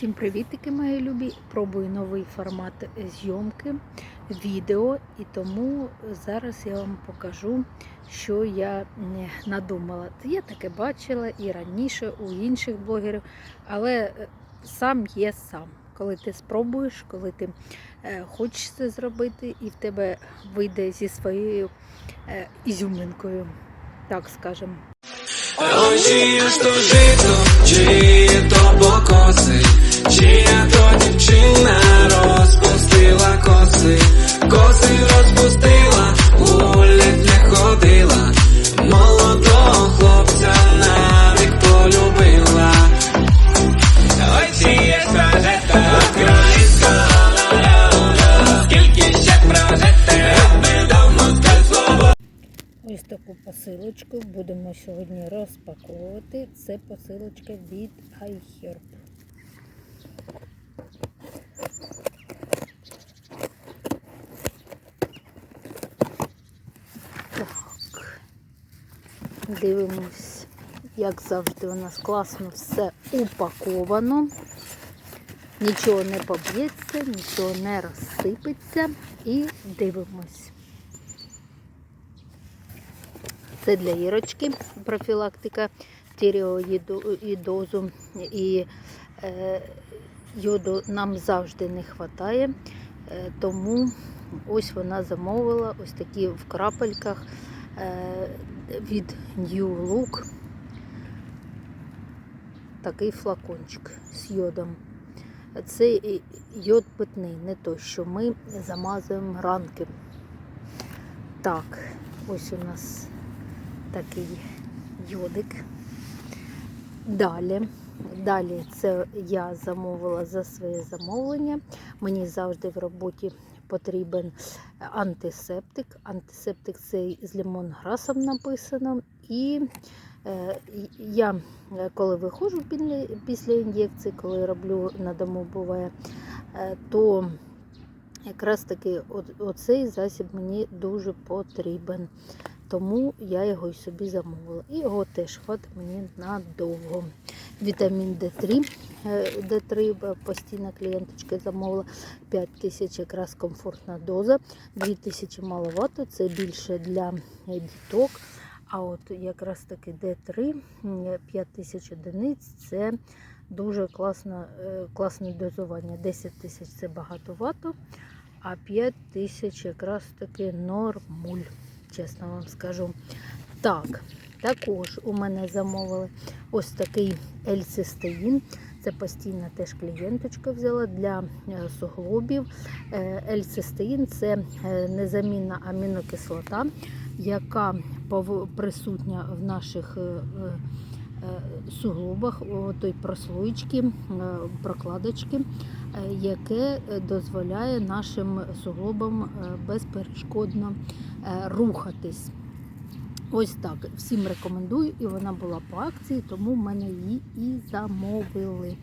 Всім привітики, мої любі! Пробую новий формат зйомки відео, і тому зараз я вам покажу, що я надумала. Я таке бачила і раніше у інших блогерів, але е, сам є сам. Коли ти спробуєш, коли ти е, хочеш це зробити, і в тебе вийде зі своєю е, ізюминкою, так скажемо. Ой, чиє ж то жито, чиє то покоси, чия то дівчина розпустила коси, коси розпустила, не ходила, молодого хлопця навік полюбила. Ой, чиє то українська народу, скільки ще прожити, аби давно скальцло Ось таку посилочку будемо сьогодні розпаковувати. Це посилочка від iHerb. Так. Дивимось, як завжди, у нас класно все упаковано. Нічого не поб'ється, нічого не розсипеться. І дивимось. Це для Ірочки профілактика тіріоїдозу і е, йоду нам завжди не вистачає, е, тому ось вона замовила ось такі в крапельках від New Look такий флакончик з йодом. Це йод питний, не той, що ми замазуємо ранки. Так, ось у нас такий йодик. Далі. Далі це я замовила за своє замовлення. Мені завжди в роботі потрібен антисептик. Антисептик цей з лімонграсом написано. І е, я, е, коли виходжу після- ін'єкції, коли роблю на дому буває, е, то якраз таки оцей засіб мені дуже потрібен. Тому я його і собі замовила. І його теж хватить мені надовго. Вітамін D3. е, D3 б- постійна клієнточка замовила 5 тисяч якраз комфортна доза. 2 тисячі маловато, це більше для е, діток. А от якраз таки D3 5 тисяч одиниць це дуже класне, е, класне дозування. 10 тисяч це багатовато, а 5 тисяч якраз таки нормуль чесно вам скажу. Так, також у мене замовили ось такий ельцистеїн. Це постійна теж клієнточка взяла для е, суглобів. Ельцистеїн це е, незамінна амінокислота, яка присутня в наших е, суглобах, той прослоєчки, е, прокладочки, е, яке е, дозволяє нашим суглобам е, безперешкодно е, рухатись. Ось так. Всім рекомендую, і вона була по акції, тому в мене її і замовили.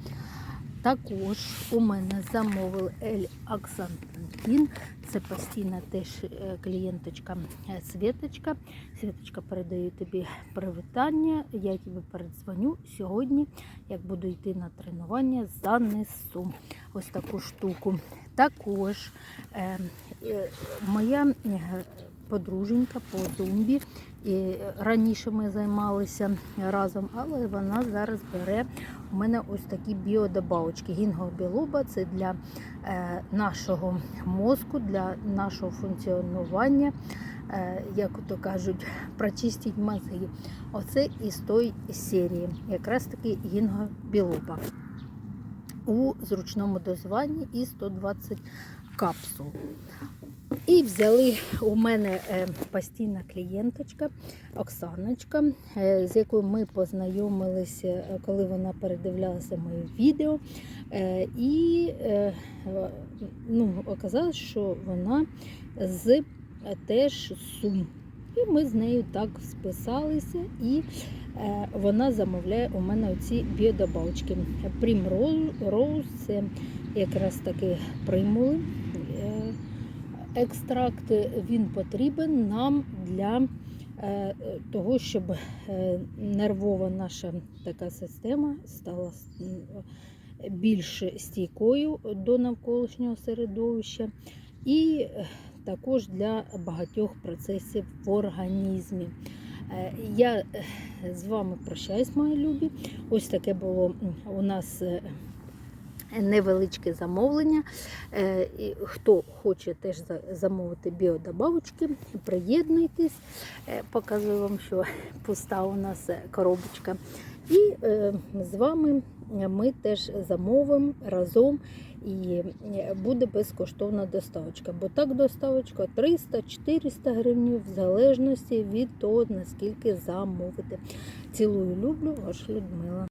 Також у мене замовили Ель Аксантин. Це постійна теж е, клієнточка е, Світочка. Світочка передаю тобі привітання. Я тобі передзвоню сьогодні, як буду йти на тренування, занесу ось таку штуку. Також е, е, моя е, подруженька по зумбі. І раніше ми займалися разом, але вона зараз бере у мене ось такі біодобавочки. Гінгобілоба це для е, нашого мозку, для нашого функціонування, е, як то кажуть, прочистить мозги. Оце із тої серії, якраз таки гінгобілоба у зручному дозуванні і 120 капсул. І взяли у мене е, постійна клієнточка Оксаночка, е, з якою ми познайомилися, е, коли вона передивлялася моє відео. І ну, оказалось, що вона з теж Сум. І ми з нею так списалися, і вона замовляє у мене оці біодобавочки. Primrose – це якраз таки примули. Е, екстракт він потрібен нам для е, того, щоб е, нервова наша така система стала більш стійкою до навколишнього середовища і е, також для багатьох процесів в організмі. Е, Я е, з вами прощаюсь, мої любі. Ось таке було у нас е, невеличке замовлення. Е, Хто хоче теж замовити біодобавочки, приєднуйтесь. Е, Показую вам, що пуста у нас е, коробочка. І з вами ми теж замовимо разом і буде безкоштовна доставочка. Бо так доставочка 300-400 гривень в залежності від того, наскільки замовите. Цілую, люблю, ваша Людмила.